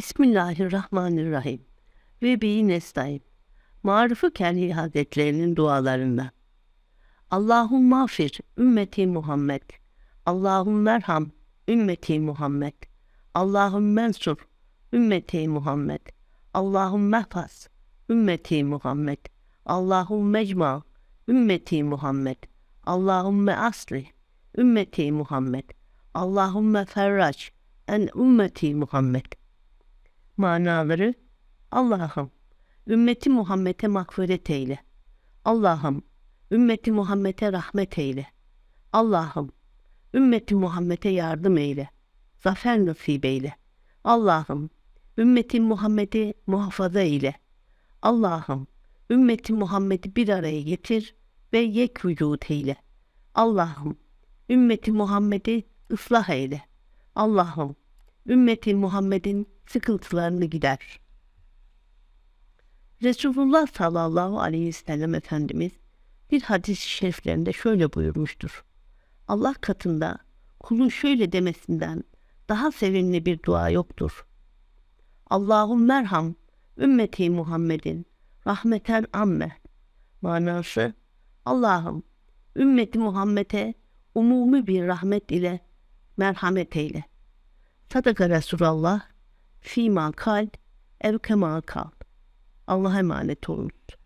Bismillahirrahmanirrahim. Ve bihi nestaîn. Maruf-u Kerhi Hazretlerinin dualarından. Allahümme affir ümmeti Muhammed. Allahümme erham ümmeti Muhammed. Allahümme ensur ümmeti Muhammed. Allahümme ehfaz ümmeti Muhammed. Allahümme ecma ümmeti Muhammed. Allahümme asli ümmeti Muhammed. Allahümme ferraç en ümmeti Muhammed. Manaları Allah'ım ümmeti Muhammed'e mağfiret eyle. Allah'ım ümmeti Muhammed'e rahmet eyle. Allah'ım ümmeti Muhammed'e yardım eyle. Zafer nasip eyle. Allah'ım ümmeti Muhammed'i muhafaza eyle. Allah'ım ümmeti Muhammed'i bir araya getir ve yek vücut eyle. Allah'ım ümmeti Muhammed'i ıslah eyle. Allah'ım ümmeti Muhammed'in sıkıntılarını gider. Resulullah sallallahu aleyhi ve sellem Efendimiz bir hadis-i şeriflerinde şöyle buyurmuştur. Allah katında kulun şöyle demesinden daha sevimli bir dua yoktur. Allahum merham ümmeti Muhammedin rahmeten amme. Manası Allah'ım ümmeti Muhammed'e umumi bir rahmet ile merhamet eyle. Sadaka Resulallah fîmâ kal ev kemâ kal. Allah'a emanet olunuz.